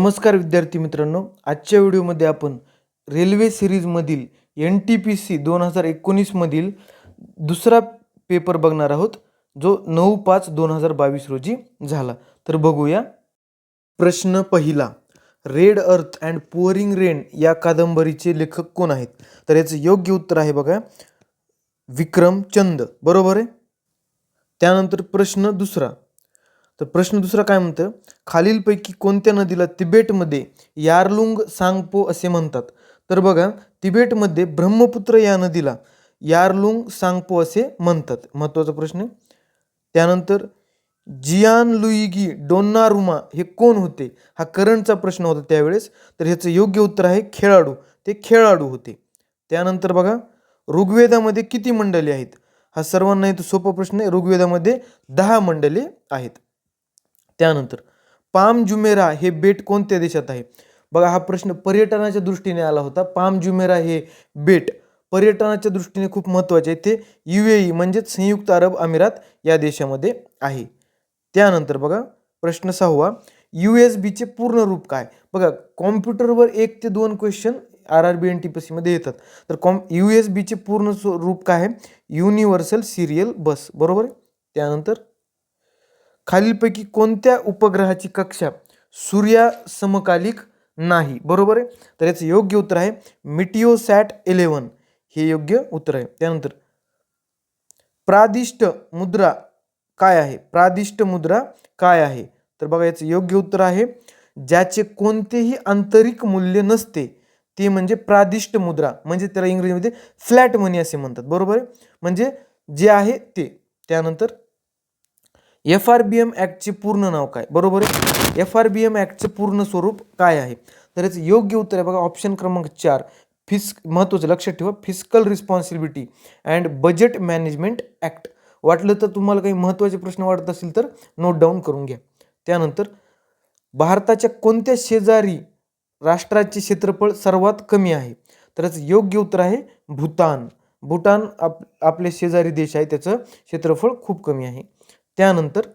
नमस्कार विद्यार्थी मित्रांनो आजच्या व्हिडिओमध्ये आपण रेल्वे सिरीजमधील एन टी पी सी दोन हजार एकोणीसमधील दुसरा पेपर बघणार आहोत जो नऊ पाच दोन हजार बावीस रोजी झाला. तर बघूया. प्रश्न पहिला रेड अर्थ अँड पुअरिंग रेन या कादंबरीचे लेखक कोण आहेत? तर याचं योग्य उत्तर आहे बघा विक्रम चंद. बरोबर आहे? त्यानंतर प्रश्न दुसरा तर प्रश्न दुसरा काय म्हणतं खालीलपैकी कोणत्या नदीला तिबेटमध्ये यारलुंग सांगपो असे म्हणतात? तर बघा तिबेटमध्ये ब्रह्मपुत्र या नदीला यारलुंग सांगपो असे म्हणतात. महत्त्वाचा प्रश्न. त्यानंतर जियान लुईगी डोन्नारुमा हे कोण होते? हा करंटचा प्रश्न होता त्यावेळेस. तर ह्याचं योग्य उत्तर आहे खेळाडू. ते खेळाडू होते. त्यानंतर बघा ऋग्वेदामध्ये किती मंडले आहेत? हा सर्वांना इथं सोपा प्रश्न आहे. ऋग्वेदामध्ये दहा मंडले आहेत. त्यानंतर पाम जुमेरा हे बेट कोणत्या देशात आहे? बघा हा प्रश्न पर्यटनाच्या दृष्टीने आला होता. पाम जुमेरा हे बेट पर्यटनाच्या दृष्टीने खूप महत्त्वाचे आहे. ते यू ए ई म्हणजेच संयुक्त अरब अमिरात या देशामध्ये आहे. त्यानंतर बघा प्रश्न सहावा यू एस बीचे पूर्ण रूप काय? बघा कॉम्प्युटरवर एक ते दोन question R R B N T P सीमध्ये येतात. तर कॉम यू एस बीचे पूर्ण रूप काय आहे? Universal serial bus. बरोबर आहे? त्यानंतर खालीलपैकी कोणत्या उपग्रहाची कक्षा सूर्या समकालिक नाही? बरोबर आहे? तर याचं योग्य उत्तर आहे मिटिओसॅट इलेवन हे योग्य उत्तर आहे. त्यानंतर प्रादिष्ट मुद्रा काय आहे? प्रादिष्ट मुद्रा काय आहे? तर बघा याचं योग्य उत्तर आहे ज्याचे कोणतेही आंतरिक मूल्य नसते ते म्हणजे प्रादिष्ट मुद्रा. म्हणजे त्याला इंग्रजीमध्ये फ्लॅट मनी असे म्हणतात. बरोबर आहे? म्हणजे जे आहे ते. त्यानंतर एफ आर बी एम ॲक्टचे पूर्ण नाव काय? बरोबर आहे? एफ आर बी एम ॲक्टचे पूर्ण स्वरूप काय आहे? तर याचं योग्य उत्तर आहे बघा ऑप्शन क्रमांक चार फिस महत्त्वाचं लक्षात ठेवा fiscal responsibility and budget management act. वाटलं तर तुम्हाला काही महत्त्वाचे प्रश्न वाटत असतील तर नोट डाऊन करून घ्या. त्यानंतर भारताच्या कोणत्या शेजारी राष्ट्राचे क्षेत्रफळ सर्वात कमी आहे? तर याचं योग्य उत्तर आहे भूतान. भूतान आप आपले शेजारी देश आहे त्याचं क्षेत्रफळ खूप कमी आहे. त्यानंतर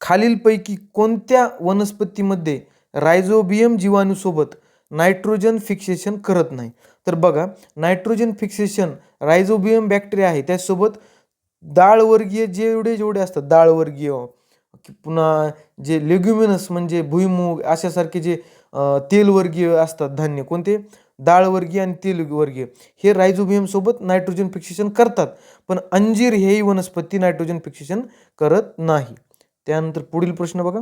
खालीलपैकी कोणत्या वनस्पतीमध्ये रायझोबियम जीवाणूसोबत नायट्रोजन फिक्सेशन करत नाही? तर बघा नायट्रोजन फिक्सेशन रायझोबियम बॅक्टेरिया आहे त्यासोबत डाळवर्गीय जेवढे जेवढे असतात डाळवर्गीय पुन्हा जे लेग्युमिनस म्हणजे भुईमूग अशासारखे जे तेलवर्गीय असतात धान्य कोणते? डाळवर्गीय आणि तेलवर्गीय हे रायझोबियमसोबत नायट्रोजन फिक्सेशन करतात. पण अंजीर हेही वनस्पती नायट्रोजन फिक्सेशन करत नाही. त्यानंतर पुढील प्रश्न बघा.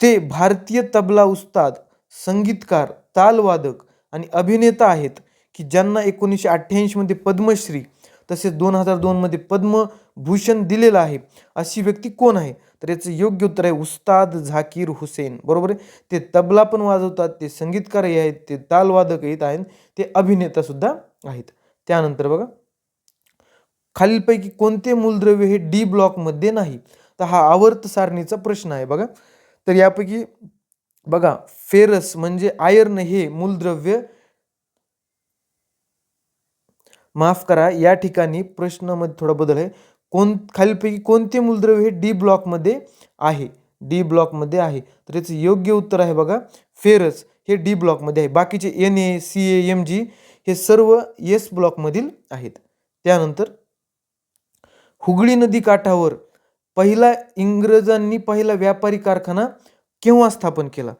ते भारतीय तबला उस्ताद संगीतकार तालवादक आणि अभिनेता आहेत की ज्यांना एकोणीसशे अठ्ठ्याऐंशीमध्ये पद्मश्री तसेच दोन हजार दोनमध्ये पद्मभूषण दिलेलं आहे अशी व्यक्ती कोण आहे? तर याचं योग्य उत्तर आहे उस्ताद झाकीर हुसेन. बरोबर आहे? ते तबला पण वाजवतात ते संगीतकारही आहेत ते तालवादक येत आहेत ते अभिनेता सुद्धा आहेत. त्यानंतर बघा खालीलपैकी कोणते मूलद्रव्य हे डी ब्लॉकमध्ये नाही? तर हा आवर्त सारणीचा प्रश्न आहे बघा. तर यापैकी बघा फेरस म्हणजे आयर्न हे मूलद्रव्य. माफ करा या ठिकाणी प्रश्नामध्ये थोडा बदल आहे. कोण खालीलपैकी कोणते मूलद्रव्य हे डी ब्लॉकमध्ये आहे? डी ब्लॉकमध्ये आहे. तर याचं योग्य उत्तर आहे बघा. फेरस हे डी ब्लॉकमध्ये आहे. बाकीचे N A C A M G हे सर्व एस ब्लॉकमधील आहेत. त्यानंतर हुगळी नदी काठावर पहिला इंग्रजांनी पहिला व्यापारी कारखाना केव्हा स्थापन केला?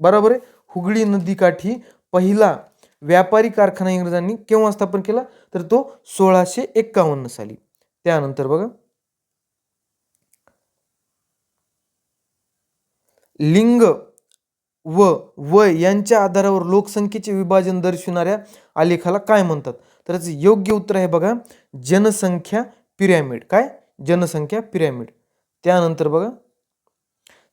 बरोबर आहे? हुगळी नदीकाठी पहिला व्यापारी कारखाना इंग्रजांनी केव्हा स्थापन केला? तर तो सोळाशे एक्कावन्न साली. त्यानंतर बघा. लिंग व वय यांच्या आधारावर लोकसंख्येचे विभाजन दर्शवणाऱ्या आलेखाला काय म्हणतात? तर याचं योग्य उत्तर आहे बघा जनसंख्या पिरॅमिड. काय? जनसंख्या पिरॅमिड. त्यानंतर बघा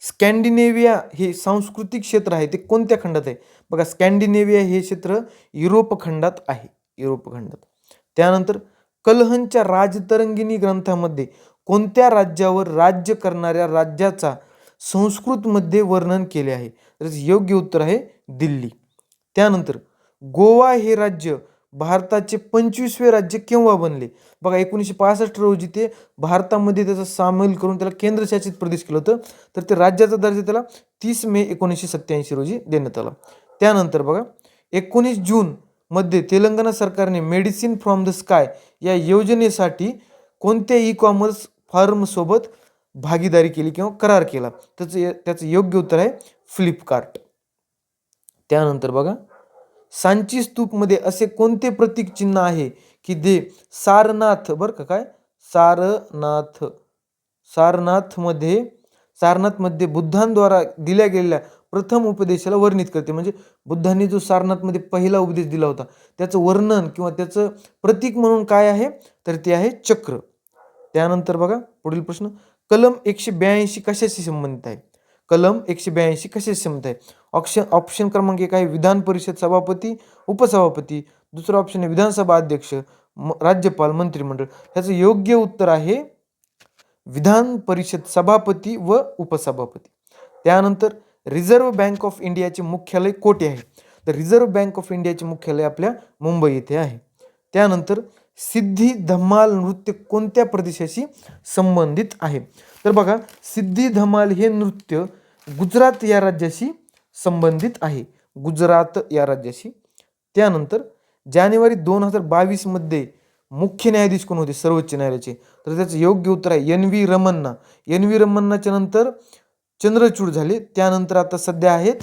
स्कॅन्डिनेविया हे सांस्कृतिक क्षेत्र आहे ते कोणत्या खंडात आहे? बघा स्कॅन्डिनेविया हे क्षेत्र युरोप खंडात आहे युरोप खंडात. त्यानंतर कलहनच्या राजतरंगिणी ग्रंथामध्ये कोणत्या राज्यावर राज्य करणाऱ्या राज्याचा संस्कृतमध्ये वर्णन केले आहे? तर योग्य उत्तर आहे दिल्ली. त्यानंतर गोवा हे राज्य भारताचे पंचवीसवे राज्य केव्हा बनले? बघा एकोणीसशे पासष्ट रोजी ते भारतामध्ये त्याचा सामील करून त्याला केंद्रशासित प्रदेश केलं होतं. तर ते राज्याचा दर्जा त्याला तीस मे एकोणीसशे सत्त्याऐंशी रोजी देण्यात आला. त्यानंतर बघा एकोणीस जून मध्ये तेलंगणा सरकारने मेडिसिन फ्रॉम द स्काय या योजनेसाठी कोणत्या ई कॉमर्स फार्मसोबत भागीदारी केली किंवा करार केला. त्याचं त्याचं योग्य उत्तर आहे फ्लिपकार्ट. त्यानंतर बघा सांची स्तूपमध्ये असे कोणते प्रतीक चिन्ह आहे की जे सारनाथ बरं का काय? सारनाथ. सारनाथमध्ये सारनाथमध्ये बुद्धांद्वारा दिल्या गेलेल्या प्रथम उपदेशाला वर्णित करते. म्हणजे बुद्धांनी जो सारनाथमध्ये पहिला उपदेश दिला होता त्याचं वर्णन किंवा त्याचं प्रतीक म्हणून काय आहे? तर ते आहे चक्र. त्यानंतर बघा पुढील प्रश्न. कलम एकशे ब्याऐंशी कशाशी संबंधित आहे? कलम एकशे ब्याऐंशी कशाशी संबंधित आहे? ऑप्शन ऑप्शन क्रमांक एक आहे विधान परिषद सभापती उपसभापती. दुसरं ऑप्शन आहे विधानसभा अध्यक्ष म राज्यपाल मंत्रिमंडळ. ह्याचं योग्य उत्तर आहे विधान परिषद सभापती व उपसभापती. त्यानंतर रिझर्व्ह बँक ऑफ इंडियाचे मुख्यालय कोठे आहे? तर रिझर्व्ह बँक ऑफ इंडियाचे मुख्यालय आपल्या मुंबई येथे आहे. त्यानंतर सिद्धी धमाल नृत्य कोणत्या प्रदेशाशी संबंधित आहे? तर बघा सिद्धी धमाल हे नृत्य गुजरात या राज्याशी संबंधित आहे. गुजरात या राज्याशी. त्यानंतर जानेवारी दोन हजार बावीसमध्ये मुख्य न्यायाधीश कोण होते? सर्वोच्च न्यायालयाचे. तर त्याचं योग्य उत्तर आहे N V Ramanna. N V रमन्नाच्या नंतर चंद्रचूड झाले. त्यानंतर आता सध्या आहेत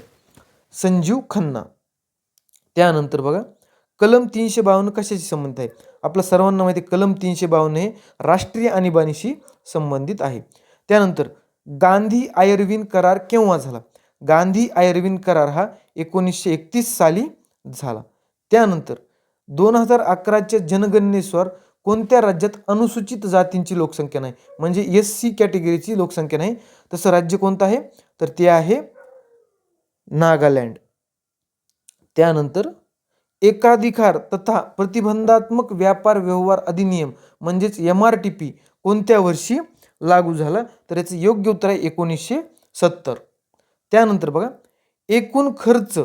संजीव खन्ना. त्यानंतर बघा कलम तीनशे बावन्न कशाशी संबंधित आहे? आपल्या सर्वांना माहिती आहे कलम तीनशे बावन्न हे राष्ट्रीय आणीबाणीशी संबंधित आहे. त्यानंतर गांधी आयर्विन करार केव्हा झाला? गांधी आयर्विन करार हा एकोणीसशे एकतीस साली झाला. त्यानंतर दोन हजार अकराच्या जनगणनेनुसार कोणत्या राज्यात अनुसूचित जातींची लोकसंख्या नाही? म्हणजे एस सी कॅटेगरीची लोकसंख्या नाही. तसं राज्य कोणतं आहे? तर ते आहे नागालँड. त्यानंतर एकाधिकार तथा प्रतिबंधात्मक व्यापार व्यवहार अधिनियम म्हणजेच एम आर टी पी कोणत्या वर्षी लागू झाला? तर याचं योग्य उत्तर आहे एकोणीसशे सत्तर. त्यानंतर बघा एकूण खर्च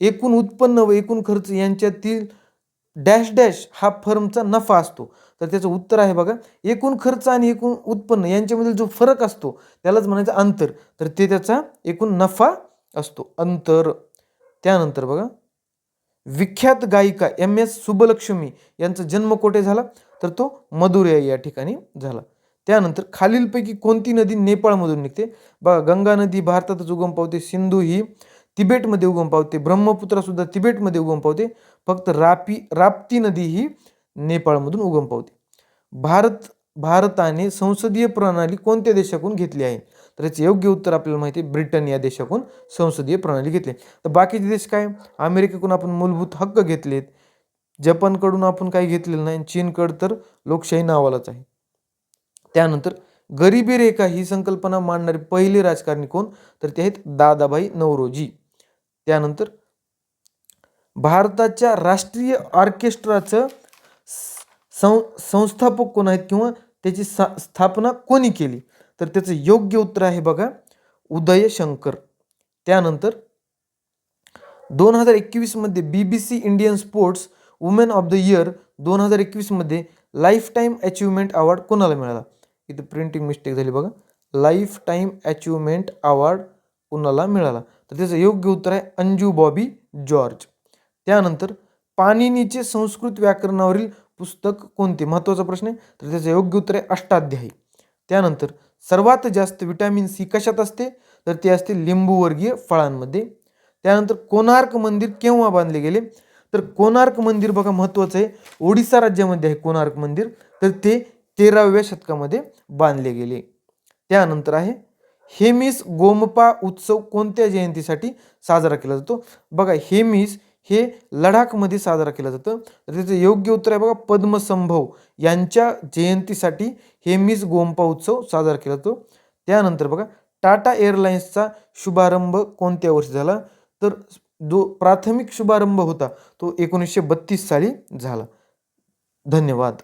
एकूण उत्पन्न व एकूण खर्च यांच्यातील डॅश डॅश हा फर्मचा नफा असतो. तर त्याचं उत्तर आहे बघा एकूण खर्च आणि एकूण उत्पन्न यांच्यामधील जो फरक असतो त्यालाच म्हणायचं अंतर. तर ते त्याचा एकूण नफा असतो. अंतर. त्यानंतर बघा विख्यात गायिका एम एस सुबलक्ष्मी यांचा जन्म कोठे झाला? तर तो मदुरै या ठिकाणी झाला. त्यानंतर खालीलपैकी कोणती नदी नेपाळमधून निघते? बघा गंगा नदी भारतातच उगम पावते सिंधू ही तिबेटमध्ये उगम पावते ब्रह्मपुत्रा सुद्धा तिबेटमध्ये उगम पावते. फक्त रापी राप्ती नदी ही नेपाळमधून उगम पावते. भारत भारताने संसदीय प्रणाली कोणत्या देशाकडून घेतली आहे? तर याचे योग्य उत्तर आपल्याला माहिती आहे ब्रिटन या देशाकडून संसदीय प्रणाली घेतली तर बाकीचे देश काय? अमेरिकेकडून आपण मूलभूत हक्क घेतलेत. जपानकडून आपण काही घेतलेलं नाही. चीनकडं तर लोकशाही नावालाच आहे. त्यानंतर गरिबी रेखा ही संकल्पना मांडणारे पहिले राजकारणी कोण? तर ते आहेत दादाभाई नवरोजी. त्यानंतर भारताच्या राष्ट्रीय ऑर्केस्ट्राचं सं संस्थापक कोण आहेत किंवा त्याची सा स्थापना कोणी केली? तर त्याचं योग्य उत्तर आहे बघा उदय शंकर. त्यानंतर दोन हजार एकवीसमध्ये B B C Indian sports women of the year दोन हजार एकवीसमध्ये लाईफ टाईम अचिव्हमेंट अवॉर्ड कोणाला मिळाला? इथं प्रिंटिंग मिस्टेक झाली बघा. लाईफ टाईम अचिव्हमेंट अवॉर्ड कोणाला मिळाला? तर त्याचं योग्य उत्तर आहे अंजू बॉबी जॉर्ज. त्यानंतर पाणिनीचे संस्कृत व्याकरणावरील पुस्तक कोणते? महत्त्वाचा प्रश्न आहे. तर त्याचं योग्य उत्तर आहे अष्टाध्यायी. त्यानंतर सर्वात जास्त विटॅमिन सी कशात असते? तर ते असते लिंबूवर्गीय फळांमध्ये. त्यानंतर कोणार्क मंदिर केव्हा बांधले गेले? तर कोणार्क मंदिर बघा महत्त्वाचं आहे. ओडिसा राज्यामध्ये आहे कोणार्क मंदिर. तर ते तेराव्या शतकामध्ये बांधले गेले. त्यानंतर आहे हेमिस गोमपा उत्सव कोणत्या जयंतीसाठी साजरा केला जातो? बघा हेमिस हे लडाखमध्ये साजरा केलं जातं. तर त्याचं योग्य उत्तर आहे बघा पद्मसंभव. यांच्या जयंतीसाठी हेमीज गोंपा उत्सव साजरा केला जातो. त्यानंतर बघा टाटा एअरलाइन्सचा शुभारंभ कोणत्या वर्षी झाला? तर जो प्राथमिक शुभारंभ होता तो एकोणीसशे बत्तीस साली झाला. धन्यवाद.